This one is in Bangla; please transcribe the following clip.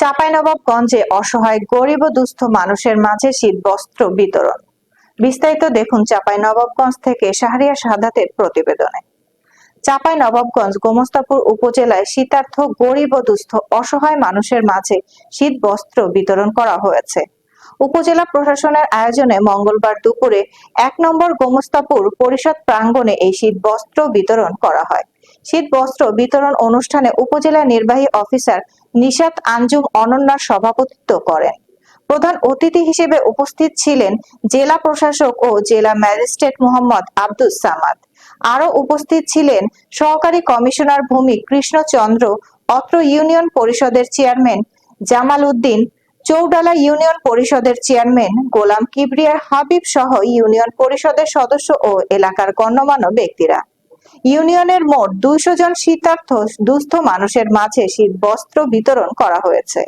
চাঁপাইনবাবগঞ্জে অসহায় গরিব দুস্থ মানুষের মাঝে শীত বস্ত্র বিতরণ। বিস্তারিত দেখুন চাঁপাইনবাবগঞ্জ থেকে শাহরিয়া শাহাদাতের প্রতিবেদনে। চাঁপাইনবাবগঞ্জ গোমস্তাপুর উপজেলায় শীতার্থ গরিব দুস্থ অসহায় মানুষের মাঝে শীত বস্ত্র বিতরণ করা হয়েছে। উপজেলা প্রশাসনের আয়োজনে মঙ্গলবার দুপুরে এক নম্বর গোমস্তাপুর পরিষদ প্রাঙ্গণে এই শীত বস্ত্র বিতরণ করা হয়। শীত বস্ত্র বিতরণ অনুষ্ঠানে উপজেলা নির্বাহী অফিসার নিশাত আঞ্জুম অনন্যার সভাপতিত্ব করেন। প্রধান অতিথি হিসেবে উপস্থিত ছিলেন জেলা প্রশাসক ও জেলা ম্যাজিস্ট্রেট মোহাম্মদ আব্দুস সামাদ। আরও উপস্থিত ছিলেন সহকারী কমিশনার ভূমি কৃষ্ণচন্দ্র, অত্র ইউনিয়ন পরিষদের চেয়ারম্যান জামাল উদ্দিন, চৌডালা ইউনিয়ন পরিষদের চেয়ারম্যান গোলাম কিবরিয়ার হাবিব সহ ইউনিয়ন পরিষদের সদস্য ও এলাকার গণ্যমান্য ব্যক্তিরা। ইউনিয়নের মোট দুইশো জন শীতার্থ দুস্থ মানুষের মাঝে শীত বস্ত্র বিতরণ করা হয়েছে।